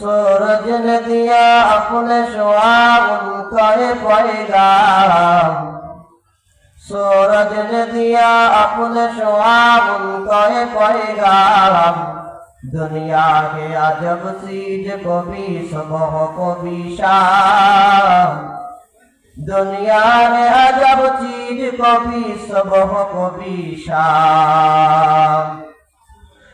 सूरज ने दिया अपने शुआ उनका पैगाम सूरज ने दिया अपने शुआ उनका पैगाम दुनिया के अजब चीज़ को भी सुबह को भी शाम दुनिया में अजब चीज़ को भी सुबह को भी शाम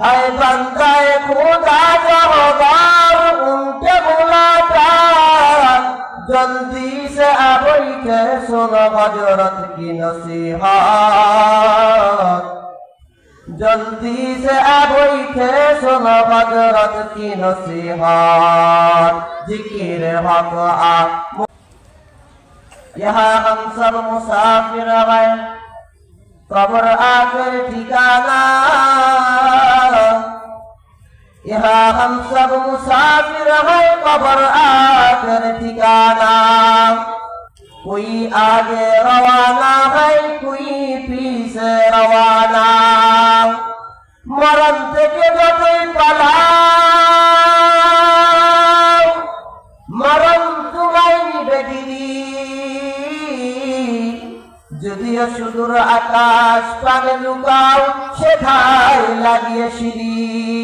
ہے بندہ خدا جہدار ان کے بلاتا جلدی سے ابھی کے سن حضرت کی نصیحت جلدی سے ابھی کے سن حضرت کی نصیحت ذکر حق آ یہاں ہم سب مسافر ہیں قبر آخر ٹھکانہ یہاں ہم سب مسافر ہیں قبر آ کر ٹھکانا کوئی آگے روانہ ہے کوئی پیچھے روانہ মরণ থেকে যতই পালাও মরণ তোমায় নিবে দিদি যদিও সুদূর আকাশ পানে লুকাও সেথায় লাগিয়ে সিঁড়ি